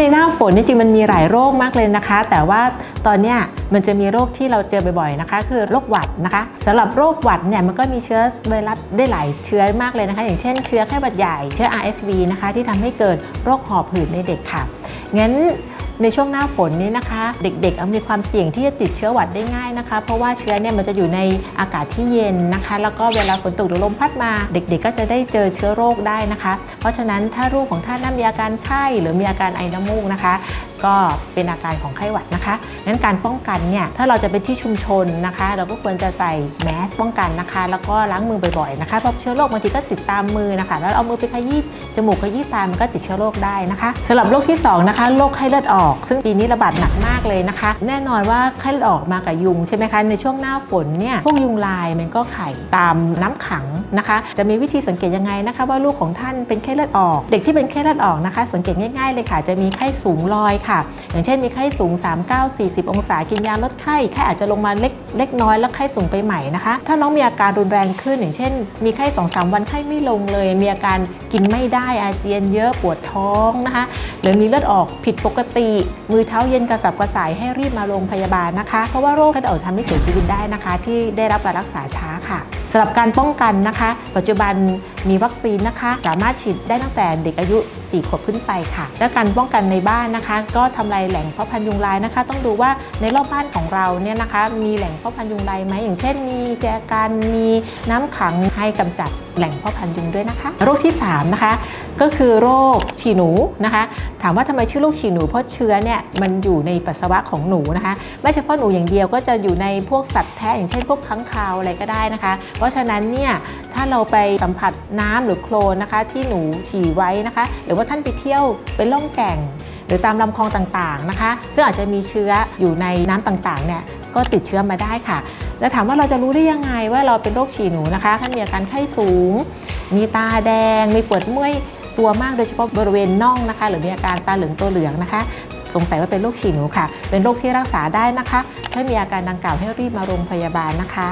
ในหน้าฝนนี่จริงมันมีหลายโรคมากเลยนะคะ แต่ว่าตอนเนี้ยมันจะมีโรคที่เราเจอบ่อยๆนะคะ คือโรคหวัดนะคะสำหรับโรคหวัดเนี่ยมันก็มีเชื้อไวรัสได้หลายเชื้อมากเลยนะคะ อย่างเช่นเชื้อไข้หวัดใหญ่เชื้อ RSV นะคะที่ทำให้เกิดโรคหอบหืดในเด็กค่ะงั้น ในช่วงหน้าฝนนี้นะคะ เด็กๆมีความเสี่ยงที่จะติดเชื้อหวัดได้ง่ายนะคะ เพราะว่าเชื้อเนี่ยมันจะอยู่ในอากาศที่เย็นนะคะ แล้วก็เวลาฝนตกหรือลมพัดมา เด็กๆ ก็จะได้เจอเชื้อโรคได้นะคะ เพราะฉะนั้นถ้าลูกของท่านนั้นมีอาการไข้หรือมีอาการไอน้ำมูกนะคะก็เป็นอาการของไข้หวัดนะคะงั้นการป้องกันเนี่ย ถ้าเราจะไปที่ชุมชนนะคะ เราก็ควรจะใส่แมสป้องกันนะคะ แล้วก็ล้างมือบ่อยๆนะคะ เพราะเชื้อโรคบางทีก็ติดตามมือนะคะ แล้วเอามือไปขยี้จมูกขยี้ตา มันก็ติดเชื้อโรคได้นะคะสำหรับโรคที่สองนะคะ โรคไข้เลือดออกซึ่งปีนี้ระบาดหนักมากเลยนะคะ แน่นอนว่าไข้เลือดออกมากับยุงใช่ไหมคะในช่วงหน้าฝนเนี่ยพวกยุงลายมันก็ไข่ตามน้ำขังนะคะ จะมีวิธีสังเกตยังไงนะคะ ว่าลูกของท่านเป็นไข้เลือดออก เด็กที่เป็นไข้เลือดออกนะคะ สังเกตง่ายๆเลยค่ะ จะมีไข้สูงลอยค่ะ อย่างเช่นมีไข้สูง 39 40 องศากินยาลดไข้ไข้อาจจะลงมาเล็กเล็กน้อยแล้วไข้สูงไปใหม่นะคะ ถ้าน้องมีอาการรุนแรงขึ้นอย่างเช่น มีไข้2องสวันไข้ไม่ลงเลย มีอาการกินไม่ได้อาเจียนเยอะปวดท้องนะคะ หรือมีเลือดออกผิดปกติมือเท้าเย็นกระสับกระส่ายให้รีบมาโรงพยาบาลนะคะ เพราะว่าโรคเลือดออกทำให้เสียชีวิตได้นะคะ ที่ได้รับการรักษาช้าค่ะสำหรับการป้องกันนะคะ ปัจจุบันมีวัคซีนนะคะ สามารถฉีดได้ตั้งแต่เด็กอายุ 4 ขวบขึ้นไปค่ะ และการป้องกันในบ้านนะคะ ก็ทำลายแหล่งเพาะพันธุ์ยุงลายนะคะ ต้องดูว่าในรอบบ้านของเราเนี่ยนะคะ มีแหล่งเพาะพันธุ์ยุงลายไหมอย่างเช่น มีแจกันมีน้ำขังให้กำจัดแหล่งเพาะพันธุ์ยุงด้วยนะคะ โรคที่ 3 นะคะ ก็คือโรคฉี่หนูนะคะ ถามว่าทำไมชื่อโรคฉี่หนู เพราะเชื้อเนี่ยมันอยู่ในปัสสาวะของหนูนะคะ ไม่เฉพาะหนูอย่างเดียวก็จะอยู่ในพวกสัตว์แท้อย่างเช่นพวกค้างคาวอะไรก็ได้นะคะเพราะฉะนั้นเนี่ยถ้าเราไปสัมผัสน้ำหรือโคลนนะคะ ที่หนูฉี่ไว้นะคะ หรือว่าท่านไปเที่ยวไปล่องแก่ง หรือตามลำคลองต่างๆนะคะ ซึ่งอาจจะมีเชื้ออยู่ในน้ำต่างๆเนี่ยก็ติดเชื้อมาได้ค่ะ แล้วถามว่าเราจะรู้ได้ยังไงว่าเราเป็นโรคฉี่หนูนะคะท่านมีอาการไข้สูง มีตาแดง มีปวดเมื่อยตัวมากโดยเฉพาะบริเวณน่องนะคะ หรือมีอาการตาเหลืองตัวเหลืองนะคะ สงสัยว่าเป็นโรคฉี่หนูค่ะ เป็นโรคที่รักษาได้นะคะ ถ้ามีอาการดังกล่าวให้รีบมาโรงพยาบาลนะคะ